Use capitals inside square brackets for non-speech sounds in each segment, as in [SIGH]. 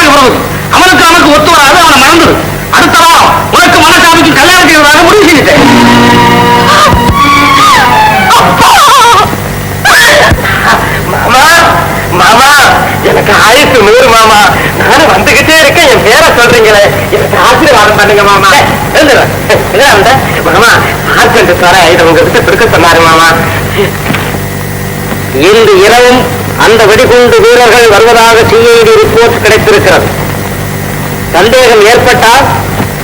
எதற்காக உறவு அவனுக்கு அவனுக்கு ஒத்து வராது அவனை மறந்துடு அடுத்த வாரம் உனக்கு மனசாமிக்கு கல்யாணம் செய்வதாக முடிவு செய்துட்டேன். மாமா மாமா எனக்கு ஆயுசு நூறு மாமா. நானும் வந்துகிட்டே இருக்கேன். என் பேரை சொல்றீங்களே. எனக்கு ஆசீர்வாதம் பண்ணுங்க மாமா. என்ன மாமா ஆர்ஜென்ட் சார இதை உங்ககிட்ட கொடுக்க சொன்னாரு மாமா. இன்று இரவும் அந்த வெடிகுண்டு வீரர்கள் வருவதாக சிஐடி ரிப்போர்ட் கிடைத்திருக்கிறது. சந்தேகம் ஏற்பட்டால்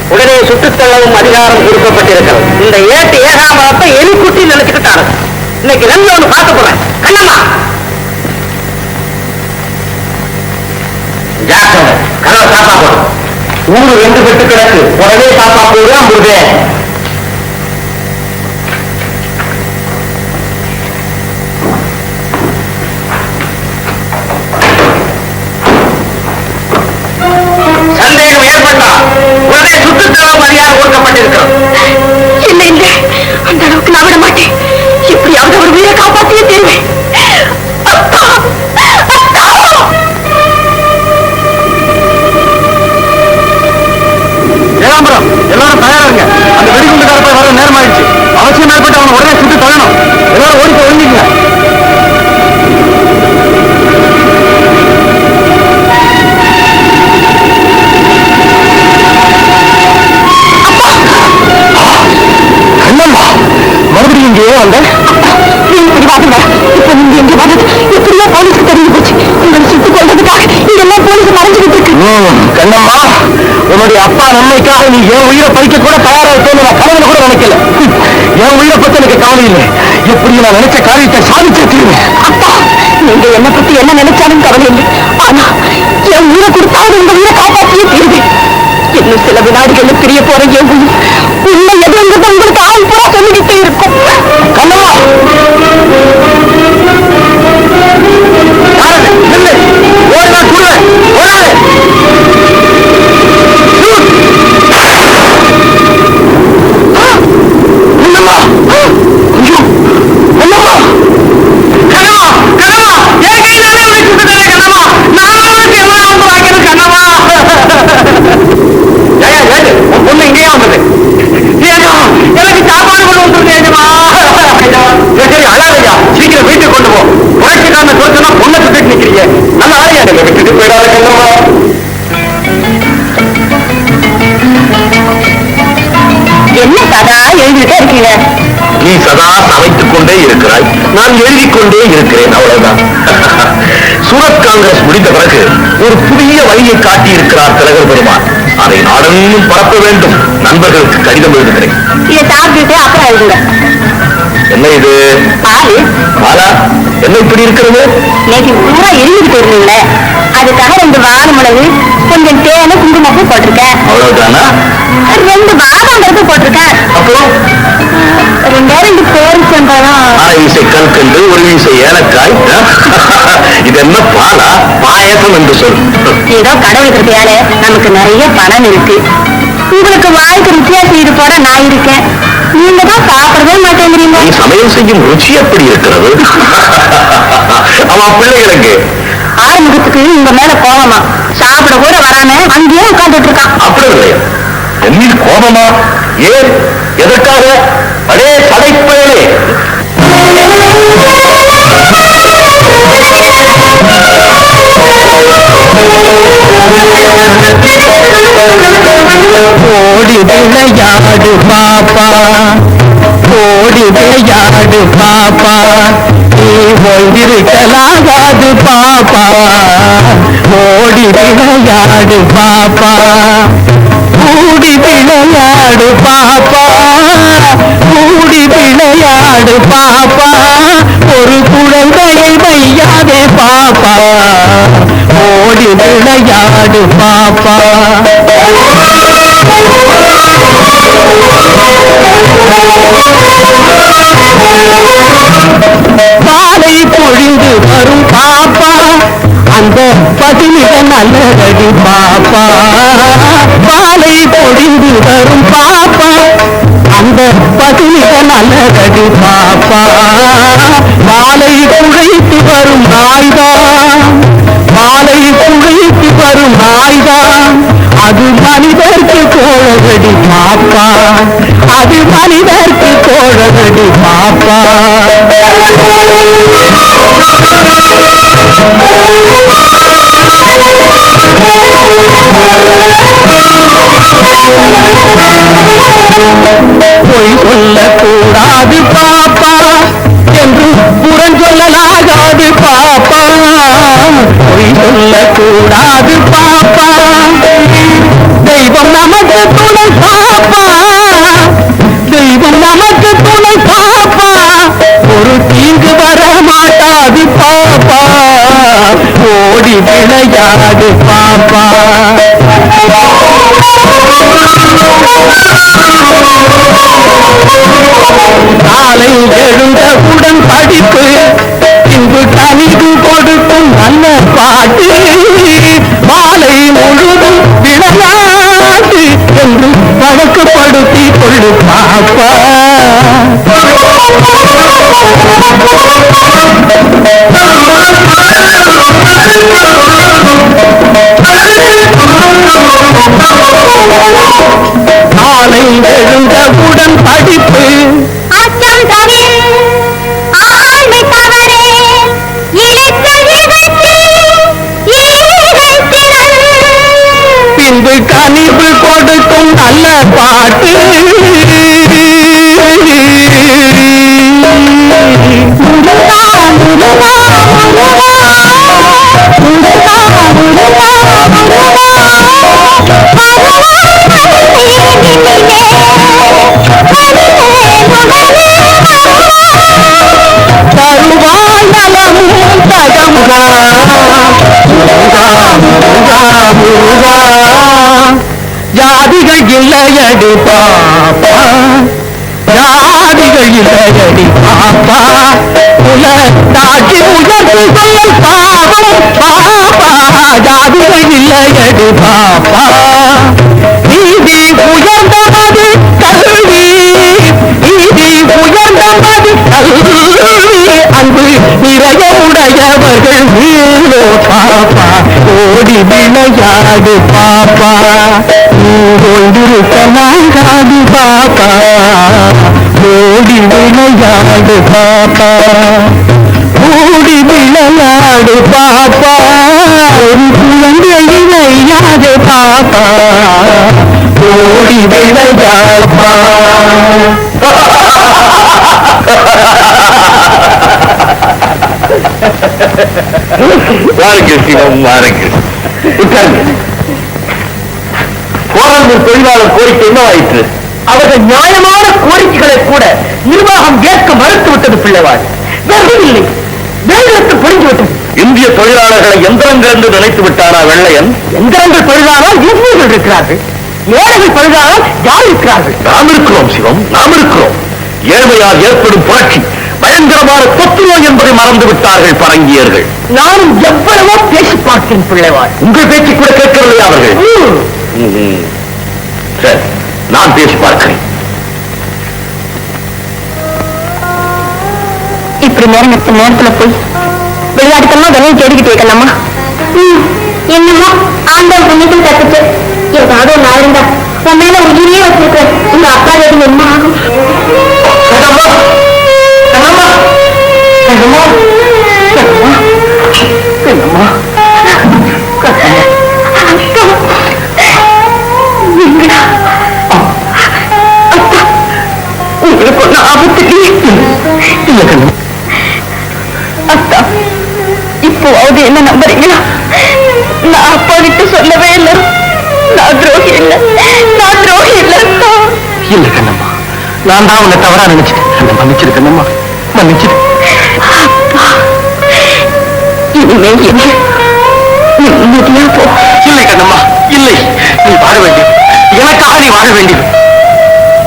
உடனே சுட்டுத்தள்ளவும் அதிகாரம் கொடுக்கப்பட்டிருக்கிறது. இந்த ஏட்டு ஏகாமரத்தை எலிக்குட்டி நினைச்சுக்கிட்டாரு இன்னைக்கு நல்ல ஒண்ணு பார்க்க போறேன். கண்ணம்மா! ஜாக்கிரதை கதவை தாப்பா போடும் ஊரு ரெண்டு பெட்டு கிடக்கு. உடனே தாப்பா போடு அம்புதே நன்மைக்காக நீ என் உயிரை பறிக்க கூட தயாரா இருக்கேன்னு நான் கனவுல கூட நினைக்கல. என் உயிரை பத்தி எனக்கு கவலை இல்லை. எப்படி நான் நினைச்ச காரியத்தை சாதிச்சே அப்பா நீங்க என்ன பத்தி என்ன நினைச்சாலும் கவலை இல்லை ஆனா என் உயிரை கொடுத்தாவது உங்க உயிரை காப்பாற்றியே தீருவேன். இன்னும் சில வினாடிகள் பிரிய போற என் உயிர் உண்மை எதுங்கிறது உங்களுக்கு ஆள் பூரா சொல்லுங்க நல்ல ஆளையா நீங்க விட்டுட்டு போயிடாத கண்ணம்மா. என்ன சதா எழுதிட்டே இருக்கீங்க? நீ சதா சமைத்துக் கொண்டே இருக்கிறாய். நான் எழுதிக் கொண்டே இருக்கிறேன் அவ்வளவுதான். [LAUGHS] சூரத் காங்கிரஸ் முடிந்த பிறகு ஒரு புதிய வழியை காட்டி இருக்கிறார் திலகர் பெருமான். அதை நாடெங்கும் பரப்ப வேண்டும். நண்பர்களுக்கு கடிதம் எழுதுகிறேன். இதை சாப்பிட்டுட்டு அப்புறம் எழுதுங்க. என்ன இது? பாலு. பாலா? என்ன இப்படி இருக்கிறது? நேற்று பூரா எழுதிட்டு இருந்தீங்களே அதுக்காக ரெண்டு வார மிளகு கொஞ்சம் தேனு குங்குமப்பூ போட்டிருக்கேன். அவ்வளவுதானா? ரெண்டு பாதாம் பருப்பு போட்டிருக்கேன். அப்புறம் ரெண்டே ரெண்டு பேர் சென்றதான் அரை ஒரு ஏலக்காய். [LAUGHS] இது என்ன பாலா? பாயசம் என்று சொல். ஏதோ கடவுள் கிருப்பையால நமக்கு நிறைய பணம் இருக்கு. உங்களுக்கு வாய்க்கு ருச்சியா செய்து போட நான் இருக்கேன். நீங்க தான் சாப்பிடவே மாட்டேங்கிறீங்க. நீ சமையல் செய்யும் ருச்சி எப்படி இருக்கிறது? அவன் பிள்ளைகளுக்கு ஆறுமுகத்துக்கு உங்க மேல கோவமா. சாப்பிட கூட வராம அங்கேயே உட்கார்ந்துட்டு இருக்கான். அப்படி இல்லையா. என்னில் கோபமா? ஏன்? எதற்காக? அடே சடைப்பயலே ஓடி விளையாடு ஓடி விளையாடு பாப்பா. நீ ஒன்றிருக்கலாகாது பாப்பா. ஓடி விளையாடு பாப்பா. கூடி விளையாடு பாப்பா. கூடி விளையாடு பாப்பா. ஒரு குழந்தையை வையாதே பாப்பா. ஓடி விளையாடு பாப்பா. பாப்பா. பாலை பொழிந்து வரும் பாப்பா. அந்த பசுமிக நல்லதடி பாப்பா. பாலை குழைத்து வரும் நாய்தான் பாலை குழைத்து வரும் நாய்தான் அது மனிதர்க்கு கோழகடி பாப்பா. அது மனிதர்க்கு கோழகடி பாப்பா. Thank you. பொய் சொல்லக்கூடாது பாப்பா என்று புறஞ்சொல்லலாகாது பாப்பா. பொய் சொல்லக்கூடாது பாப்பா. தெய்வம் நமக்கு துணை பாப்பா. தெய்வம் நமக்கு துணை பாப்பா. ஒரு தீங்கு வர மாட்டாது பாப்பா. ஓடி விளையாடு பாப்பா. காலை எழுந்தவுடன் படிப்பு பின்பு கனிவு கொடுக்கும் நல்ல பாட்டு. மாலை முழுதும் விளையாடு என்று வழக்குப்படுத்தி கொள்ளு பாப்பா. இகழ்ச்சி ஈகைத் திறன். பின்பு கனிவு கொடுக்கும் நல்ல பாட்டு. அடி பாப்பா. ஜாதிகள் இல்லையடி பாப்பா. குல தாட்சி உயர்வு பாவம் பாப்பா. ஜாதிகள் இல்லையடி பாப்பா. நீதி உயர்ந்தவது கல்வி. நீதி உயர்ந்தவது கல்வி. அன்பு நிறைய உடையவர்கள் வீரோ பாப்பா. ஓடி விளையாடு பாப்பா. நீ கொண்டிருக்கலாகாது பாப்பா. ஓடி விளையாடு பாப்பா. ஓடி விளையாடு பாப்பா. ஒரு குழந்தை இணையாது பாப்பா. ஓடி விளையாடுப்பா வாருங்கள் சிவம் வாருங்கள். உட்காருங்க போராடும் தொழிலாளர் கோரிக்கை என்னவாயிற்று? அவர்கள் நியாயமான கோரிக்கைகளை கூட நிர்வாகம் ஏற்க மறுத்து விட்டது பிள்ளைவாள் வேறு இல்லை. வேலைக்கு புரிஞ்சு விட்டது இந்திய தொழிலாளர்களை எந்திரங்கள் என்று நினைத்து விட்டாரா வெள்ளையன்? எந்திரங்கள் தொழிலாளர் இந்தியர்கள் இருக்கிறார்கள். ஏழைகள் தொழிலாளர் யார் இருக்கிறார்கள்? நாம் இருக்கிறோம் சிவம் நாம் இருக்கிறோம். ஏழ்மையால் ஏற்படும் புரட்சி பயங்கரமான தொத்து நோய் என்பதை மறந்து விட்டார்கள் பரங்கியர்கள். நானும் எவ்வளவோ பேசி பார்த்தேன் பிள்ளைவாள் உங்கள் பேச்சு கூட கேட்கவில்லை அவர்கள்? நான் பேசி பார்க்கிறேன். இப்படி நேரம் நேரத்துல போய் விளையாட்டுக்கெல்லாம் விலையை தேடிக்கிட்டு வைக்கலாமா என்னமோ ஆண்டவன் புண்ணியத்தில் தப்பிச்சு ஏதாவது ஒண்ணு ஆயிருந்தா உன் மேல உயிரியே வச்சிருக்க உங்க அப்பா எது என்ன ஆகும். கண்ணம்மா உங்களுக்கு ஒண்ணு ஆபத்து இல்லையே? இல்ல கண்ணு அத்தா இப்போவாவது என்ன நம்புறீங்களா? நான் அப்பா கிட்ட சொல்லவே இல்லை. நான் துரோகி இல்லை. நான் துரோகி இல்லை. இல்ல கண்ணம்மா. நான் தான் உன்னை தவறா நினைச்சிட்டேன். என்னை மன்னிச்சிரு கண்ணம்மா. மன்னிச்சிரு இனிமே என்ன நிம்மதியா போ. இல்லை கண்ணம்மா இல்லை. நீ வாழ வேண்டியது. எனக்காக நீ வாழ வேண்டியது.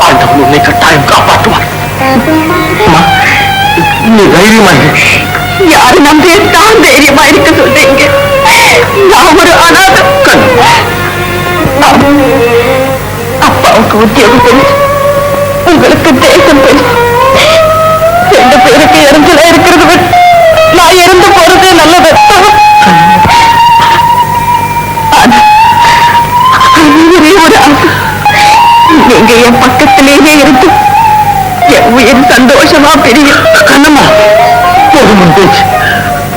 ஆண்டவன் உன்னை கட்டாயம் காப்பாற்றுவார். நீ தைரியமா யாரு நம்பி தான் தைரியமா இருக்க சொல்றீங்க? நான் ஒரு அனாதை அப்பாவுக்கு உத்தியோகம் பெருசு உங்களுக்கு தேசம் பெருசு ரெண்டு பேருக்கு இறஞ்சலா இருக்கிறது விட நான் இறந்து போறதே நல்லது. ஒரே ஒரு ஆசை. நீங்க என் பக்கத்திலேயே இருந்து உயிர் சந்தோஷமா பிரியும் கண்ணம்மா? போதும் உன் பேச்சு.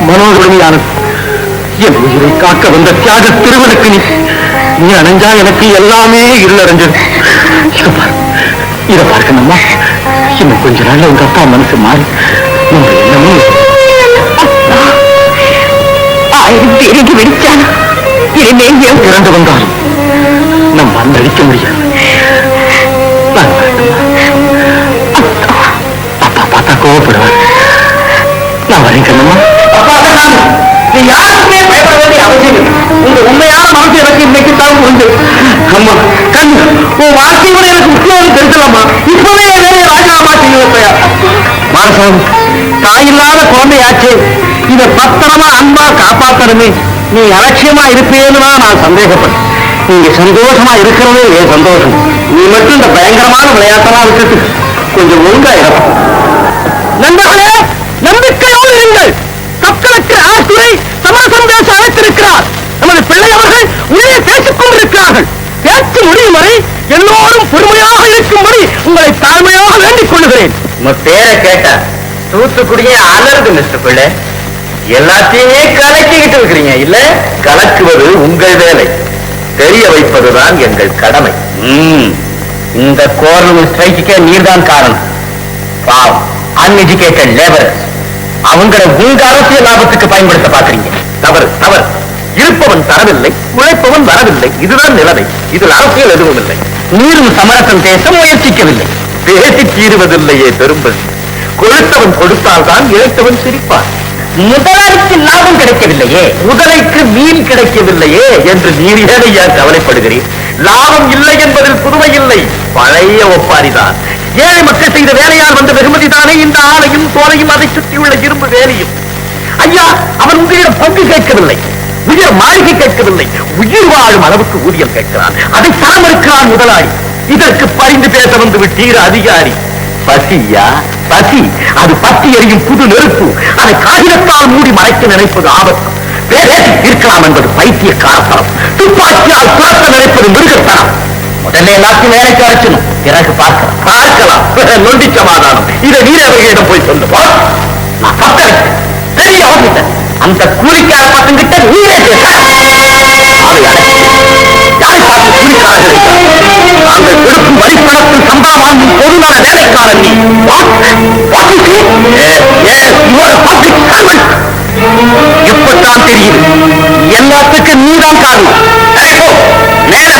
மனோதுடைமையானது என் உயிரை காக்க வந்த தியாக திருவனுக்கு நீ நீ அணைஞ்சா எனக்கு எல்லாமே இருளடைஞ்சது. இதை பார் இதை பார் இன்னும் கொஞ்ச நாள்ல உங்க அப்பா மனசு மாறி நம்ம என்னமோ ஆயிரம் பேருக்கு வெடிச்சானா இரண்டு வந்தாலும் நம்ம அந்த அழிக்க முடியாது. அம்மா கண்ணு உன் வாழ்க்கையோட எனக்கு உத்தியோகம் தெரிஞ்சலாமா இப்பவே என் வேலையை ராஜினாமா செய்ய வைப்பையா மாரசாமி தாயில்லாத குழந்தையாச்சு. இதை பத்திரமா அன்பா காப்பாத்தணுமே. நீ அலட்சியமா இருப்பேன்னு தான் நான் சந்தேகப்பட்டேன். நீங்க சந்தோஷமா இருக்கிறதே என் சந்தோஷம். நீ மட்டும் இந்த பயங்கரமான விளையாட்டெல்லாம் விட்டுட்டு கொஞ்சம் ஒழுங்கா இருக்கும் நண்பர்களே நம்பிக்கையோடு இருங்கள். கப்பலுக்கு ஆசுரை சமாசம் பேச அழைத்திருக்கிறார் நமது பிள்ளை அவர்கள் உள்ளே பேசிக் கொண்டிருக்கிறார்கள். முடியும் வரை எல்லோரும் பொறுமையாக இருக்கும்படி உங்களை தாழ்மையாக வேண்டிக் கொள்ளுகிறேன். உங்க பேரை கேட்டா தூத்துக்குடியே அலருது மிஸ்டர் பிள்ளை. எல்லாத்தையுமே கலக்கிக்கிட்டு இருக்கிறீங்க. இல்ல கலக்குவது உங்கள் வேலை. தெரிய வைப்பதுதான் எங்கள் கடமை. இந்த கோர்னல் ஸ்ட்ரைக்கே நீர்தான் காரணம். பாவம். அன்எஜுகேட்டட் லேபர் அவங்கள உங்க அரசியல் லாபத்துக்கு பயன்படுத்த பாக்குறீங்க தவறு தவறு. இருப்பவன் தரவில்லை உழைப்பவன் வரவில்லை. இதுதான் நிலைமை. இதில் அரசியல் எதுவும் இல்லை. நீரும் சமரசம் பேச முயற்சிக்கவில்லை. பேசி தீருவதில்லையே பெரும்பல் கொழுத்தவன் கொடுத்தால்தான் இழைத்தவன் சிரிப்பான். முதலாளிக்கு லாபம் கிடைக்கவில்லையே. முதலைக்கு மீன் கிடைக்கவில்லையே என்று நீர் ஏனையா கவலைப்படுகிறீர். லாபம் இல்லை என்பதில் புதுமை இல்லை. பழைய ஒப்பாரிதான். ஏழை மக்கள் செய்த வேலையால் வந்த வெகுமதி தானே இந்த ஆலையும் தோலையும் அதை சுற்றியுள்ள இரும்பு வேலையும். ஐயா அவன் உங்களிடம் பங்கு கேட்கவில்லை. உயர் மாளிகை கேட்கவில்லை. உயிர் வாழும் அளவுக்கு ஊதியம் கேட்கிறான். அதை தரமறுக்கிறான் முதலாளி. இதற்கு பரிந்து பேச வந்து விட்டீர் அதிகாரி. பசியா? பசி. அது பத்தி எறியும் புது நெருப்பு. அதை காகிதத்தால் மூடி மறைக்க நினைப்பது ஆபத்து. பேரேசி இருக்கலாம் என்பது பைத்தியக்காரத்தனம். துப்பாக்கியால் துரத்த நினைப்பது மிருகத்தனம். முதல்ல எல்லாத்தையும் வேலைக்கு அழைச்சணும் பிறகு பார்க்கலாம். பார்க்கலாம். நொண்டி சமாதானம் இதை நீரவர்களிடம் போய் சொல்லுவா நான் பத்தரைக்கு பெரிய ஆபீசர் அந்த கூலிக்கார பசங்கிட்ட நீரே பேச நாங்கள் கொடுக்கும் வரிப்பணத்தில் சம்பளம் வாங்கும் பொதுநல வேலைக்காரன் நீ. இப்பத்தான் தெரியுது. எல்லாத்துக்கும் நீதான் காரணம். நேர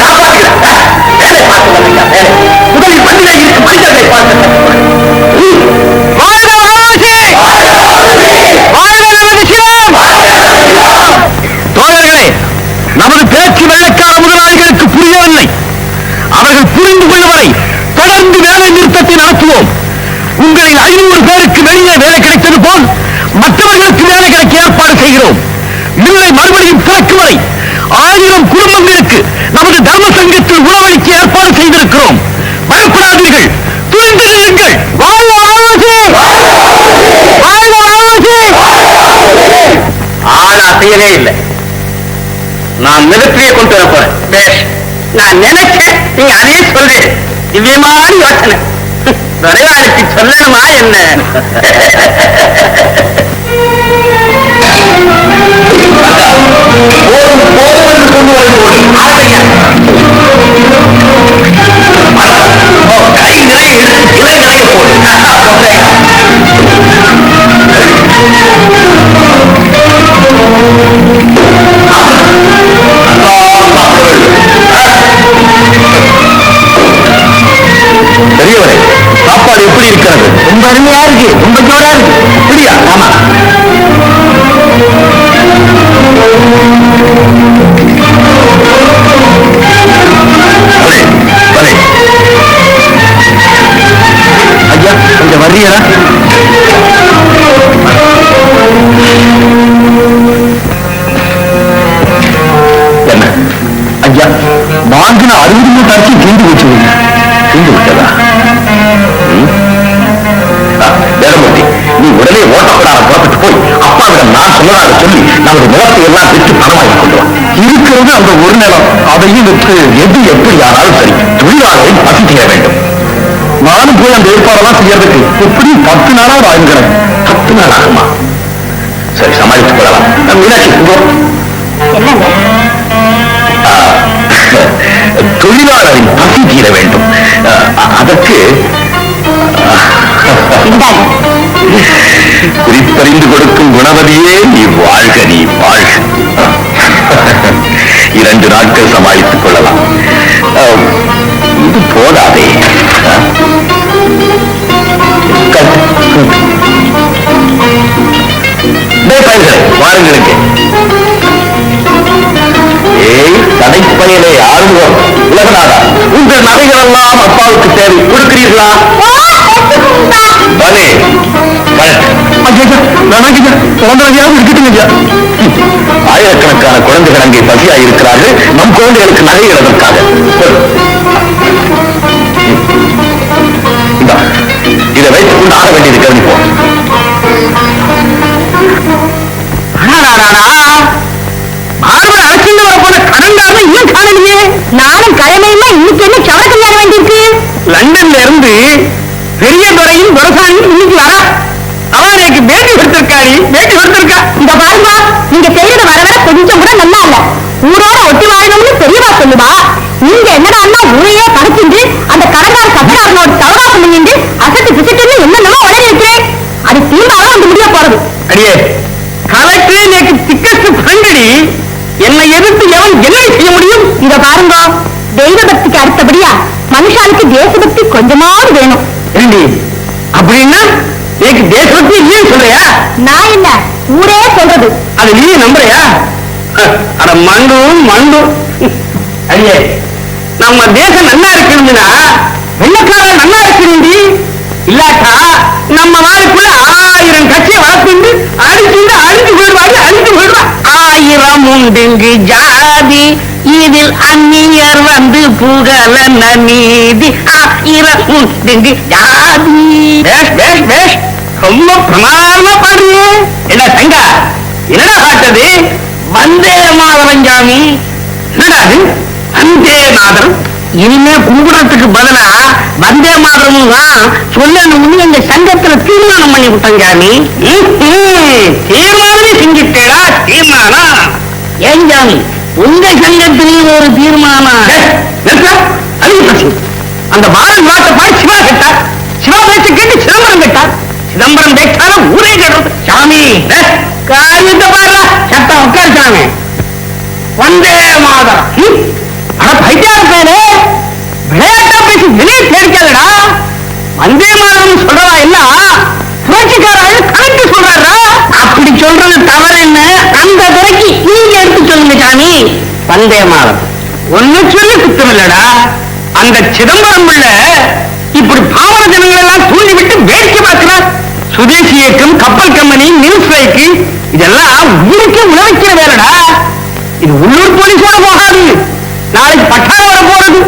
போ. வேலை பார்த்து முதலில் மண்ணிலே இருக்கும் மனிதர்களை பார்த்து நான் மிலிட்டரியை கொண்டு வர போறேன். பேஷ் நான் நினைச்சேன் நீங்க அதே சொல்லு திவ்யமான யோசனை. விரைவாளுக்கு சொல்லணுமா என்ன? போதும் you. பெரியவரே சாப்பாடு எப்படி இருக்கிறது? ரொம்ப அருமையா இருக்கு. ரொம்ப ஜோரா இருக்கு. அப்படியா? ஆமா. அதையும் விற்று எது எப்படி ஆனாலும் சரி தொழிலாளரை பசி செய்ய வேண்டும். நானும் போய் அந்த ஏற்பாடெல்லாம் செய்யறதுக்கு எப்படியும் பத்து நாளா வாழ்கிறேன் பத்து நாள் ஆகுமா? சரி சமாளித்துக் கொள்ளலாம். மீனாட்சி தொழிலாளரின் பசி தீர வேண்டும். அதற்கு குறிப்பறிந்து கொடுக்கும் குணவதியே நீ வாழ்க நீ வாழ்க. இரண்டு நாட்கள் சமாளித்துக் கொள்ளலாம். இது போதாதே. வாருங்களுக்கு ஏய் தடைப்பயலே ஆழ்வோம் உலகநாதா உங்கள் நகைகள் எல்லாம் அப்பாவுக்கு தேவை கொடுக்கிறீர்களா பலே ஆயிரக்கணக்கான குழந்தைகள் அங்கே பசியா இருக்கிறார்கள் நம் குழந்தைகளுக்கு. இந்தா, இதை வைத்துக் கொண்டு ஆட வேண்டியது கவனிப்போம். நானும் கிழமையுமா இன்னைக்கு என்ன சவர கல்யாணம் வேண்டியிருக்கு லண்டன்ல இருந்து பெரிய துறையும் துரசாமி இன்னைக்கு வர எனக்கு பேட்டி கொடுத்திருக்காடி பேட்டி கொடுத்திருக்கா? இந்த பாருங்க நீங்க செய்யறது வர வர கொஞ்சம் கூட நல்லா இல்ல ஊரோட ஒட்டி வாழணும்னு பெரியவா சொல்லுவா. நீங்க என்னடா அண்ணா ஊரையே படைச்சிட்டு அந்த கடங்கார சட்டக்காரனோட சவகாசம் பண்ணிட்டு அசட்டு பிசட்டுன்னு என்னென்னமோ உடனே இருக்கிறேன் அது தீர்மானம் வந்து முடிய போறது. அடியே கலெக்டர் எனக்கு திக்கஸ்ட் ஃப்ரெண்டடி என்னை எதிர்த்து எவன் என்ன செய்ய முடியும்? இத பாருங்க தெய்வ பக்திக்கு அடுத்தபடியா மனுஷாளுக்கு தேசபக்தி கொஞ்சமாவது வேணும். அப்படின்னா எனக்கு தேசபக்தி இல்லைன்னு சொல்றியா நான் இல்ல ஊரே சொல்றது. அது நீ நம்புறியா? அட மண்டு மண்டு. அடியே நம்ம தேசம் நல்லா இருக்கணும்னா வெள்ளக்காரன் நல்லா இருக்கணும்டி இல்லாட்டா நம்ம நாளுக்குள்ள ஆயிரம் கட்சியை வளர்த்துண்டு அடிச்சுண்டு அழிஞ்சு போயிடுவாங்க அழிஞ்சு போயிடுவா. ஆயிரம் உண்டுங்கு ஜாதி இதில் அந்நியர் வந்து புகழ நீதி. ஆயிரம் உண்டுங்கு ஜாதி. பேஷ் பேஷ் பேஷ். ரொம்ப பிரமாதமா பாடுறியே என்ன சங்கா என்னடா பாட்டது வந்தே மாதவன் சாமி என்னடா அது? வந்தே மாதரம் இனிமே கும்பிடத்துக்கு பதிலா வந்தே மாதரம் தான் சொல்லணும்னு எங்க சங்கத்துல தீர்மானம் பண்ணி விட்டோம் சாமி தீர்மானமே செஞ்சுட்டேடா தீர்மானம் ஏன் சாமி உங்க சங்கத்திலையும் ஒரு தீர்மானம் அந்த பாரன் வாட்ட பாய் சிவா கேட்டார். சிவா பேச்ச கேட்டு சிதம்பரம் கேட்டார். சிதம்பரம் பேச்சார ஊரே கேட்டது. சாமி காரியத்தை பாரு சட்டம் உட்கார் சாமி. வந்தே மாதரம். அட பைத்தியார் பேரு விளையாட்டா பேசி வெளியே தேடிக்காதடா வந்தே மாதரம் சொல்றதா என்ன புரட்சிக்காரர் கணக்கு சொல்றாரா? அப்படி சொல்றது தவறு என்ன? அந்த துறைக்கு நீங்க எடுத்து சொல்லுங்க சாமி. வந்தே மாதம் ஒண்ணு சொல்லி குத்தம் இல்லடா அந்த சிதம்பரம் உள்ள இப்படி பாவன ஜனங்களை எல்லாம் தூண்டி விட்டு வேடிக்கை பார்க்கிறார். சுதேசி இயக்கம் கப்பல் கம்பெனி மில் ஸ்ட்ரைக்கு இதெல்லாம் ஊருக்கே உழவைக்கிற வேறடா இது உள்ளூர் போலீஸோட போகாது. நாளைக்கு பட்டாளம் வர போறது.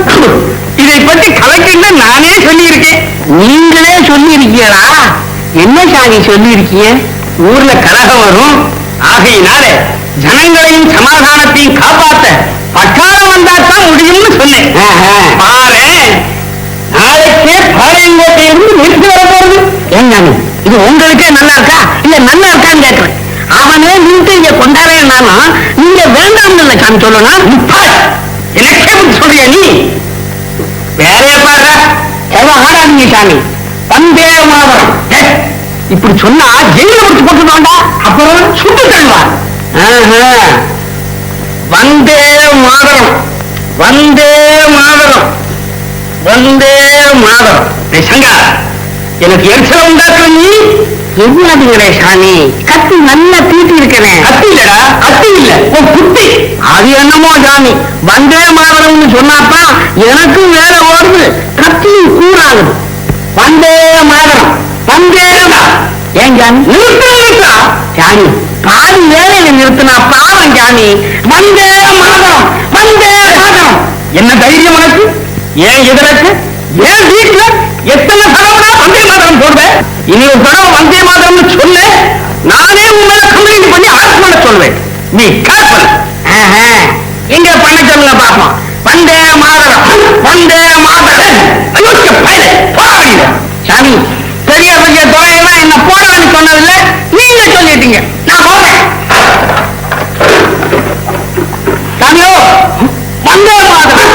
இதை பற்றி கலெக்டர் நானே சொல்லியிருக்கேன். நீங்களே சொல்லியிருக்கீங்களா? என்ன சாமி சொல்லியிருக்கீங்க? ஊர்ல கலகம் வரும். ஆகையினால ஜனங்களையும் சமாதானத்தையும் காப்பாத்த பட்டாளம் வந்தா தான் முடியும்னு சொன்னேன். பாரு நாளைக்கே பாளையங்கோட்டையிலிருந்து நிறுத்தி வர போறது. ஏன் இது உங்களுக்கே நல்லா இருக்கா? இல்ல நல்லா இருக்கான்னு கேட்கிறேன் அவனே நின்று இங்க கொண்டாடுறேன்னாலும் நீங்க வேண்டாம்னு இல்ல சொல்லணும் எனக்கே இப்படி சொல்றியா நீ? வேலைய பாரு எவ்வளவு ஆடாதீங்க சாமி வந்தே மாதம் இப்படி சொன்னா ஜெயில முடிச்சு போட்டுருவாண்டா அப்புறம் சுட்டு தள்ளுவார் வந்தே மாதரம். வந்தே மாதரம். வந்தே மாதரம் சங்கா எனக்கு எரிச்சல உண்டாக்குற நீ என்னதுங்களே சாமி? கத்தி நல்லா தீட்டி இருக்கனே. கத்தி இல்லடா. கத்தி இல்ல. உன் குத்தி அது என்னமோ சாமி? வந்தே மாதரம்னு சொன்னாதான் எனக்கும் வேலை ஓடுது. கத்தியும் கூறாகுது வந்தே மாதரம் வந்தே ஏன் ஜாமி நிறுத்த நிறுத்தா ஜாமி பாதி வேலையில நிறுத்தினா பாவம் ஜாமி வந்தே மாதரம் வந்தே மாதரம் என்ன தைரியம் உனக்கு? ஏன் இதற்கு ஏன் வீட்டுல எத்தனை தடவை வந்தே மாதரம் போடுவேன் இனி ஒரு தடவை வந்தே மாதரம்னு சொல்லு. நானே உங்களை கம்ப்ளைண்ட் பண்ணி அரசு பண்ண சொல்வேன் நீ கேர்ஃபுல் எங்க பண்ண சொல்லுங்க பாப்போம் வந்தே மாதரம் வந்தே மாதரம் அயோக்கிய பயலே. சாமி பெரிய பெரிய துறையெல்லாம் என்ன போடான்னு சொன்னதில்ல நீங்க சொல்லிட்டீங்க. நான் போறேன். சாமியோ வந்தே மாதரம்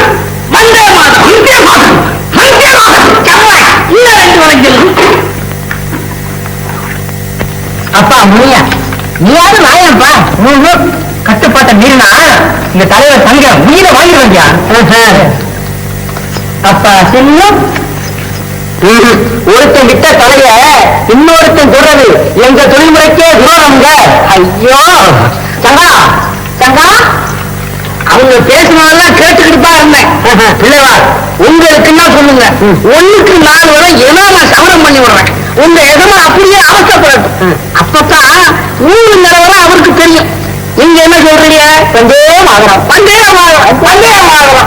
வந்தே வந்தே அப்பா முனியா. நீயாவது நாயப்பா கட்டுப்பாட்டை மீறினா இந்த தலைவர் தங்க உயிரை வாங்கிடுவாங்க அப்பா சின்னம் ஒருத்தன் விட்ட தலைய இன்னொருத்தன் சொல்றது. எங்க தொழில்முறைக்கே விரோதம்ங்க ஐயோ. சங்கா சங்கா. அவங்க பேசினதெல்லாம் கேட்டுக்கிட்டு தான் இருந்தேன். பிள்ளைவா உங்களுக்குன்னா சொல்லுங்க. ஒண்ணுக்கு நாலு வரை ஏதோ நான் சவரம் பண்ணி விடுறேன். உங்க எஜமா அப்படியே அவசப்படட்டும் அப்பதான் ஊரு நிலவரம் அவருக்கு தெரியும். நீங்க என்ன சொல்றீங்க? பந்தயம் ஆகலாம் பந்தயம் ஆகலாம் பந்தயம் ஆகலாம்